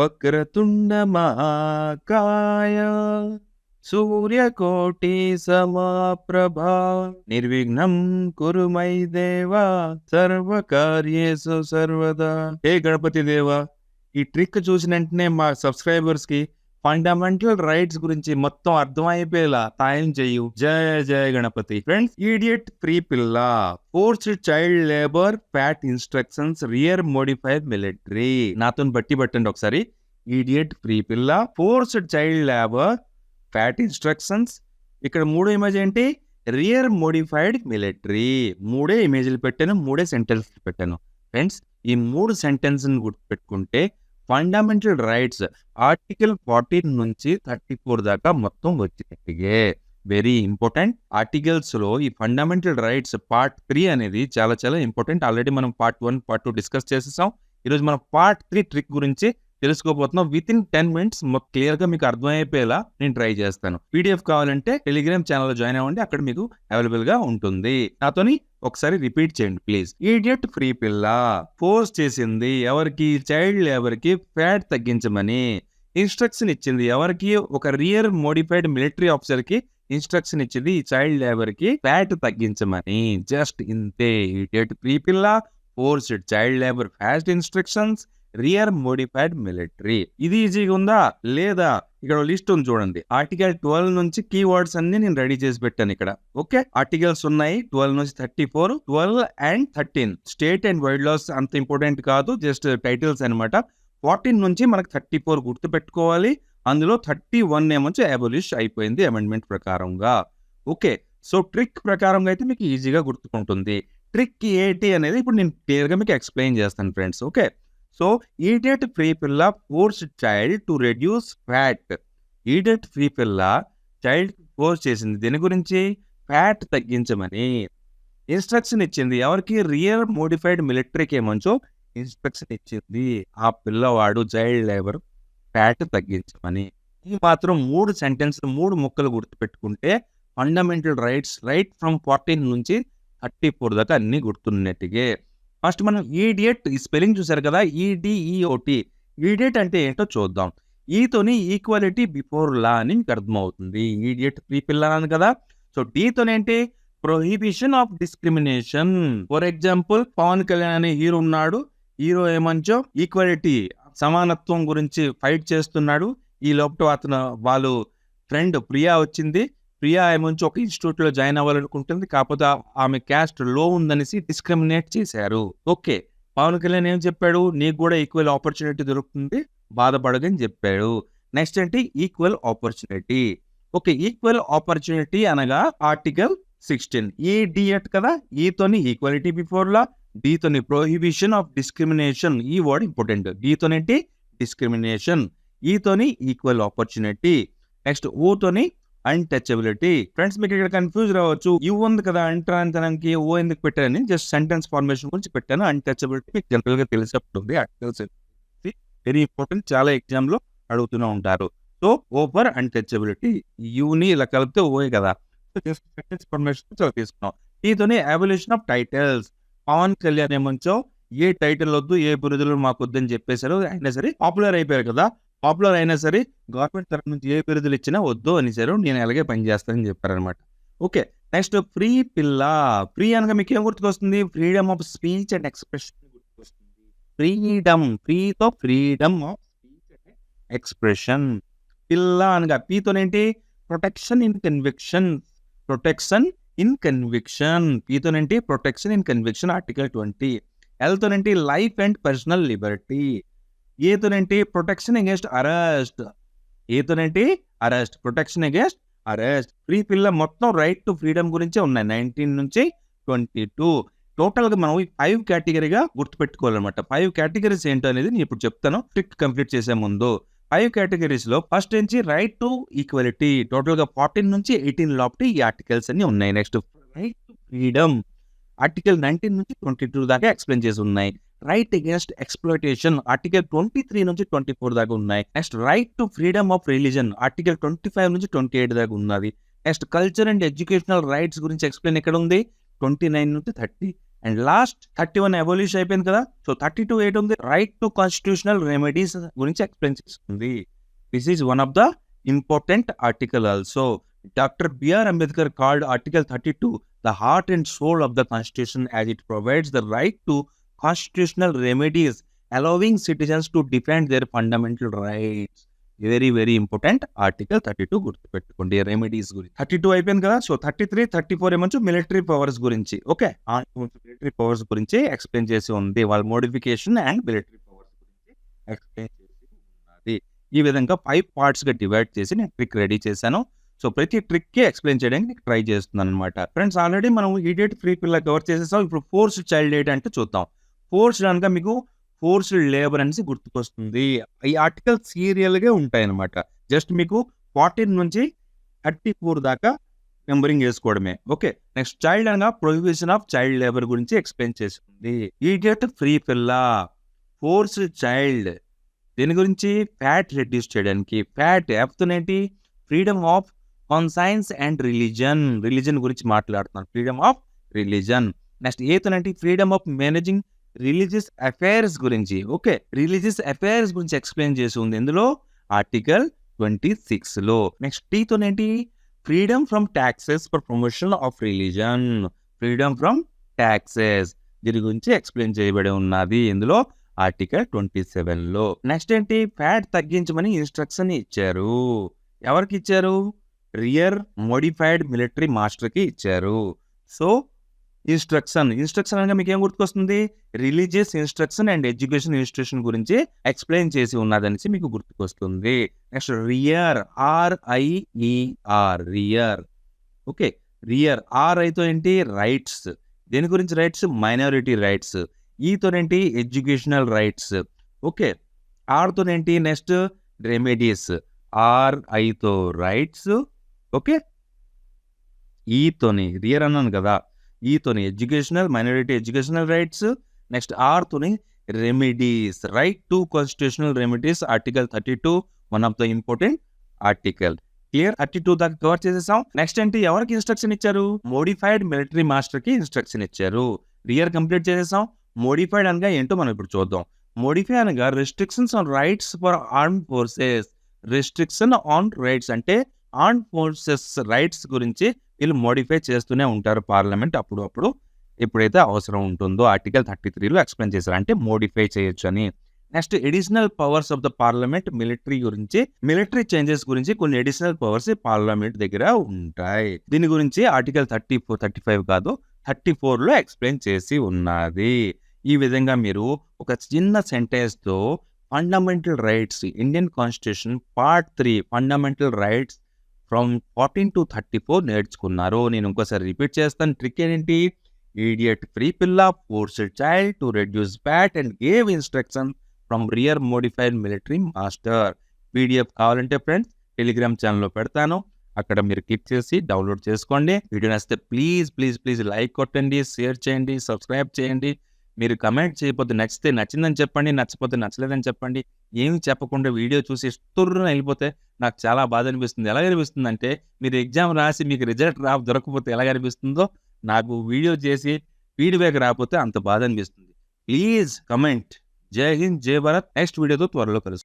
వక్రతుండ మహాకాయ సూర్యకోటి సమాప్రభా నిర్విఘ్నం కురు మై దేవా సర్వకార్యేసు సర్వదా. హే గణపతి దేవా ఈ ట్రిక్ చూసిన వెంటనే మా సబ్స్క్రైబర్స్కి ఫండమెంటల్ రైట్స్ గురించి మొత్తం అర్థమైపోయేలా సాయం చెయ్యు జయ జయ గణపతి. ఫ్రెండ్స్ ఈడియట్ ఫ్రీ పిల్ల. Forced child labour fat instructions rear modified military నాతో బట్టి పట్టండి ఒకసారి. ఈడియట్ ఫ్రీ పిల్ల. Forced child labour fat instructions ఇక్కడ మూడో ఇమేజ్ ఏంటి? రియర్ మోడిఫైడ్ మిలిటరీ మూడే ఇమేజ్లు పెట్టాను మూడే సెంటెన్స్ పెట్టాను. ఫ్రెండ్స్ ఈ మూడు సెంటెన్స్ గుర్తుపెట్టుకుంటే ఫండమెంటల్ రైట్స్ ఆర్టికల్ ఫార్టీన్ నుంచి థర్టీ ఫోర్ దాకా మొత్తం వచ్చినట్టుగే వెరీ ఇంపార్టెంట్ ఆర్టికల్స్లో ఈ ఫండమెంటల్ రైట్స్ పార్ట్ త్రీ అనేది చాలా చాలా ఇంపార్టెంట్ ఆల్రెడీ మనం part one part two discuss చేసేసాం. ఈరోజు మనం పార్ట్ త్రీ ట్రిక్ గురించి తెలుసుకోబోతున్నాం. విత్ ఇన్ టెన్ మినిట్స్ క్లియర్గా మీకు అర్థమైపోయేలా నేను ట్రై చేస్తాను. పీడిఎఫ్ కావాలంటే టెలిగ్రామ్ ఛానల్ జాయిన్ అవ్వండి. అక్కడ మీకు అవైలబుల్గా ఉంటుంది. నాతోని ఒకసారి రిపీట్ చేయండి ప్లీజ్ ఈడియట్ ఫ్రీ పిల్ల ఫోర్స్ చేసింది ఎవరికి చైల్డ్ ఎవరికి ఫ్యాట్ తగ్గించమని. ఇన్స్ట్రక్షన్ ఇచ్చింది ఎవరికి ఒక రియర్ మోడిఫైడ్ మిలిటరీ ఆఫీసర్కి ఇన్స్ట్రక్షన్ ఇచ్చింది ఈ చైల్డ్ లేబర్కి ఫ్యాట్ తగ్గించమని. జస్ట్ ఇంతే ఈడియట్ ఫ్రీ పిల్ల forced child labour fast instructions rear modified military. ఇది ఈజీగా ఉందా? లేదా? ఇక్కడ లిస్ట్ ఉంది చూడండి. ఆర్టికల్ ట్వెల్వ్ నుంచి కీవర్డ్స్ అన్ని నేను రెడీ చేసి పెట్టాను ఇక్కడ. ఓకే? ఆర్టికల్స్ ఉన్నాయి. ట్వెల్వ్ నుంచి thirty four twelve and thirteen. State and wild laws అంత ఇంపార్టెంట్ కాదు. జస్ట్ టైటిల్స్ అన్నమాట. ఫార్టీన్ నుంచి మనకు థర్టీ ఫోర్ గుర్తు పెట్టుకోవాలి అందులో థర్టీ వన్ ఏమొచ్చి అబోలిష్ అయిపోయింది అమెండ్మెంట్ ప్రకారంగా. ఓకే? సో ట్రిక్ ప్రకారంగా అయితే మీకు ఈజీగా గుర్తుకుంటుంది. ట్రిక్ ఏంటి అనేది ఇప్పుడు నేను క్లియర్గా మీకు ఎక్స్ప్లెయిన్ చేస్తాను friends. Okay? So idiot free పిల్ల force child to reduce fat idiot free పిల్ల చైల్డ్ ఫోర్స్ చేసింది దీని గురించి? ఫ్యాట్ తగ్గించమని. ఇన్స్ట్రక్షన్ ఇచ్చింది. ఎవరికి? రియల్ మోడిఫైడ్ మిలిటరీకి ఏమంచో ఇన్స్ట్రక్షన్ ఇచ్చింది. ఆ పిల్లవాడు చైల్డ్ లేబర్ ఫ్యాట్ తగ్గించమని. ఈ మాత్రం మూడు సెంటెన్స్ మూడు ముక్కలు గుర్తుపెట్టుకుంటే fundamental rights right from fourteen నుంచి థర్టీ ఫోర్ దాకా అన్ని గుర్తున్నట్టుగా. ఫస్ట్ మనం ఈడియట్ ఈ స్పెల్లింగ్ చూసారు కదా E D E O T. Idiot అంటే ఏంటో చూద్దాం. ఈతోని ఈక్వాలిటీ బిఫోర్ లా అని మీకు అర్థమవుతుంది. ఈడియట్ త్రీ పిల్లలు కదా. So డీతోనేంటి prohibition of discrimination. For example Pawan Kalyan అనే హీరో ఉన్నాడు. హీరో ఏమంచో? ఈక్వాలిటీ సమానత్వం గురించి ఫైట్ చేస్తున్నాడు. ఈ లోపల అతను వాళ్ళు ఫ్రెండ్ ప్రియా వచ్చింది. ప్రియా ఏమంచి ఒక ఇన్స్టిట్యూట్లో జాయిన్ అవ్వాలనుకుంటుంది. కాకపోతే ఆమె క్యాస్ట్లో ఉందనేసి డిస్క్రిమినేట్ చేశారు. ఓకే. పవన్ కళ్యాణ్ ఏం చెప్పాడు? నీకు కూడా ఈక్వల్ ఆపర్చునిటీ దొరుకుతుంది. బాధపడదని చెప్పాడు. నెక్స్ట్ ఏంటి? Equal opportunity okay. Equal opportunity అనగా ఆర్టికల్ సిక్స్టీన్ ఈ డిఎట్ కదా? ఈతోని ఈక్వాలిటీ బిఫోర్ లా డీతోని ప్రొహిబిషన్ ఆఫ్ డిస్క్రిమినేషన్ ఈ వర్డ్ ఇంపార్టెంట్ డితోనేంటి డిస్క్రిమినేషన్ ఈతోని ఈక్వల్ ఆపర్చునిటీ నెక్స్ట్ ఓతోని అన్టచబిలిటీ ఫ్రెండ్స్ మీకు ఇక్కడ కన్ఫ్యూజ్ రావచ్చు. యూ ఉంది కదా అంటరాంతనానికి ఓ ఎందుకు పెట్టాను జస్ట్ సెంటెన్స్ ఫార్మేషన్ గురించి పెట్టాను. అన్టచబిలిటీ మీకు జనరల్గా తెలిసేస్తుంది ఆర్టికల్స్ వెరీ ఇంపార్టెంట్ చాలా ఎగ్జామ్లో అడుగుతూనే ఉంటారు. సో ఓపర్ అన్టచబిలిటీ యూని ఇలా కలిపితే ఓయే కదా. సెంటెన్స్ ఫార్మేషన్ చాలా తీసుకున్నాం. దీంతోనే abolition of titles Pawan Kalyan ఏమంచో ఏ టైటిల్ వద్దు ఏ బిరుదులు మాకు వద్దని చెప్పేశారు. అయినా సరే పాపులర్ అయిపోయారు కదా. పాపులర్ అయినా సరే గవర్నమెంట్ తరఫు నుంచి ఏ బిరుదులు ఇచ్చినా వద్దు అనేసారు. నేను అలాగే పనిచేస్తానని చెప్పారనమాట ఓకే నెక్స్ట్ ఫ్రీ పిల్ల. ఫ్రీ అనగా మీకు ఏం గుర్తుకొస్తుంది? Freedom of speech and expression గుర్తుకొస్తుంది. Freedom ఫ్రీతో freedom of speech and expression. పిల్ల అనగా పీతోనేంటి protection in conviction. Protection in conviction. పీతోనేంటి protection in conviction article twenty. ఎల్తోనేంటి life and personal liberty. ఏతోనేంటి protection against arrest ఏతోనేంటి arrest protection against arrest free పిల్ల మొత్తం right to freedom గురించే ఉన్నాయి. Nineteen నుంచి twenty two టోటల్గా మనం ఫైవ్ కేటగిరీగా గుర్తుపెట్టుకోవాలన్నమాట. ఫైవ్ కేటగిరీస్ ఏంటో అనేది నేను ఇప్పుడు చెప్తాను. ట్రిక్ కంప్లీట్ చేసే ముందు. ఫైవ్ కేటగిరీస్లో ఫస్ట్ నుంచి రైట్ టు ఈక్వాలిటీ టోటల్గా ఫార్టీన్ నుంచి ఎయిటీన్ లోపటి ఈ ఆర్టికల్స్ అన్ని ఉన్నాయి. Next right to freedom article nineteen నుంచి ట్వంటీ టూ దాకా ఎక్స్ప్లెయిన్ చేసి ఉన్నాయి. Right against exploitation article twenty three నుంచి ట్వంటీ ఫోర్ దాకా ఉన్నాయి. Next right to freedom of religion article twenty five నుంచి ట్వంటీ ఎయిట్ దాకా ఉన్నది. Next culture and educational rights గురించి ఎక్స్ప్లెయిన్ ఎక్కడ ఉంది? ట్వంటీ నైన్ నుంచి thirty and last thirty one abolition అయిపోయింది కదా? సో థర్టీ టూ ఎయిట్ ఉంది. రైట్ టు కాన్స్టిట్యూషనల్ రెమెడీస్ గురించి ఎక్స్ప్లెయిన్ చేస్తుంది. This is one of the important article also doctor B R Ambedkar called article thirty two the heart and soul of the constitution as it provides the right to constitutional remedies allowing citizens to defend their fundamental rights very very important article thirty two గుర్తుపెట్టుకోండి remedies గురించి. Thirty two అయిపోయింది కదా so thirty three thirty four ఏమొచ్చు? Military powers గురించి. Okay military powers గురించి explain చేసి ఉంది. వాళ్ళ modification and military powers గురించి ఎక్స్ప్లెయిన్ చేసి ఉన్నది. ఈ విధంగా ఫైవ్ పార్ట్స్గా డివైడ్ చేసి నేను ట్రిక్ రెడీ చేశాను. సో ప్రతి ట్రిక్కి ఎక్స్ప్లెయిన్ చేయడానికి ట్రై చేస్తున్నాను అనమాట ఫ్రెండ్స్ ఆల్రెడీ మనం ఈడియట్ ఫ్రీ పిల్ల కవర్ చేసేసాం. ఇప్పుడు ఫోర్స్ చైల్డ్ డేట్ అంటే చూద్దాం. ఫోర్స్ అనగా మీకు ఫోర్స్డ్ లేబర్ అనేసి గుర్తుకొస్తుంది. ఈ ఆర్టికల్ సీరియల్గా ఉంటాయి అనమాట జస్ట్ మీకు ఫార్టీన్ నుంచి థర్టీ ఫోర్ దాకా నెంబరింగ్ వేసుకోవడమే. ఓకే నెక్స్ట్ చైల్డ్ అనగా ప్రొహిబిషన్ ఆఫ్ చైల్డ్ లేబర్ గురించి ఎక్స్ప్లెయిన్ చేస్తుంది. ఈడియట్ ఫ్రీ పిల్ల ఫోర్స్ చైల్డ్ దీని గురించి? ఫ్యాట్ రెడ్యూస్ చేయడానికి. ఫ్యాట్ ఏంటి freedom of conscience and religion religion గురించి మాట్లాడుతున్నాను. Freedom of religion next ఏతనంటే freedom of managing religious affairs గురించి. ఓకే రిలీజియస్ అఫైర్స్ గురించి ఎక్స్ప్లెయిన్ చేసి ఉంది. ఇందులో ఆర్టికల్ ట్వంటీ సిక్స్లో. నెక్స్ట్ టీతో ఏంటి freedom from taxes for promotion of religion freedom from taxes దీని గురించి ఎక్స్ప్లెయిన్ చేయబడి ఉన్నది. ఇందులో ఆర్టికల్ ట్వంటీ సెవెన్లో. నెక్స్ట్ ఏంటి? ఫ్యాట్ తగ్గించమని ఇన్స్ట్రక్షన్ ఇచ్చారు. ఎవరికి ఇచ్చారు? రియర్ మోడిఫైడ్ మిలిటరీ మాస్టర్కి ఇచ్చారు. సో ఇన్స్ట్రక్షన్ ఇన్స్ట్రక్షన్ అనగా మీకు ఏం గుర్తుకొస్తుంది? Religious instruction and education institution గురించి ఎక్స్ప్లెయిన్ చేసి ఉన్నదనేసి మీకు గుర్తుకొస్తుంది. Next rear R I E R rear. Okay rear R ఐతో ఏంటి? రైట్స్. దేని గురించి rights? Minority rights. ఈతోనేంటి educational rights. Okay ఆర్తోనేంటి నెక్స్ట్ రెమెడీస్. ఆర్ఐతో రైట్స్ ఓకే? ఈతోని రియర్ అన్నాను కదా ఈతోని educational minority educational rights next ఆర్తోని remedies right? To constitutional remedies article thirty two one of the important article. Clear? Thirty two దాకా cover చేసేసాం. Next అంటే ఎవరికి instruction ఇచ్చారు? మోడిఫైడ్ మిలిటరీ మాస్టర్కి ఇన్స్ట్రక్షన్ ఇచ్చారు. రియర్ కంప్లీట్ చేసేసాం. మోడిఫైడ్ అనగా ఏంటో మనం ఇప్పుడు చూద్దాం. మోడిఫై అనగా restrictions on rights for arm forces restriction on rights అంటే ఆర్మ్ ఫోర్సెస్ రైట్స్ గురించి వీళ్ళు మోడిఫై చేస్తూనే ఉంటారు పార్లమెంట్ అప్పుడు అప్పుడు. ఎప్పుడైతే అవసరం ఉంటుందో ఆర్టికల్ థర్టీ త్రీలో ఎక్స్ప్లెయిన్ చేశారు. అంటే మోడిఫై చేయొచ్చు అని next additional powers of the parliament military గురించి మిలిటరీ చేంజెస్ గురించి కొన్ని ఎడిషనల్ పవర్స్ పార్లమెంట్ దగ్గర ఉంటాయి. దీని గురించి article thirty four thirty five కాదు థర్టీ ఫోర్లో ఎక్స్ప్లెయిన్ చేసి ఉన్నది. ఈ విధంగా మీరు ఒక చిన్న సెంటెన్స్తో fundamental rights Indian constitution part three fundamental rights from fourteen to thirty four నేర్చుకున్నారు. నేను ఇంకోసారి రిపీట్ చేస్తాను. ట్రిక్ ఏంటి? ఈడియట్ ఫ్రీ పిల్ల forced child to reduce bat and gave instruction from rear modified military master PDF కావాలంటే friends Telegram ఛానల్లో పెడతాను. అక్కడ మీరు క్లిక్ చేసి డౌన్లోడ్ చేసుకోండి. వీడియో నచ్చితే ప్లీజ్ ప్లీజ్ ప్లీజ్ లైక్ కొట్టండి షేర్ చేయండి సబ్స్క్రైబ్ చేయండి. మీరు కమెంట్ చేయకపోతే నచ్చితే నచ్చిందని చెప్పండి నచ్చపోతే నచ్చలేదని చెప్పండి. ఏమి చెప్పకుండా వీడియో చూసి తుర్రున వెళ్ళిపోతే నాకు చాలా బాధ అనిపిస్తుంది. ఎలా అనిపిస్తుంది అంటే మీరు ఎగ్జామ్ రాసి మీకు రిజల్ట్ రా దొరకకపోతే ఎలా అనిపిస్తుందో నాకు వీడియో చేసి ఫీడ్బ్యాక్ రాకపోతే అంత బాధ అనిపిస్తుంది. Please comment. జై హింద్ జై భారత్. నెక్స్ట్ వీడియోతో త్వరలో కలుసు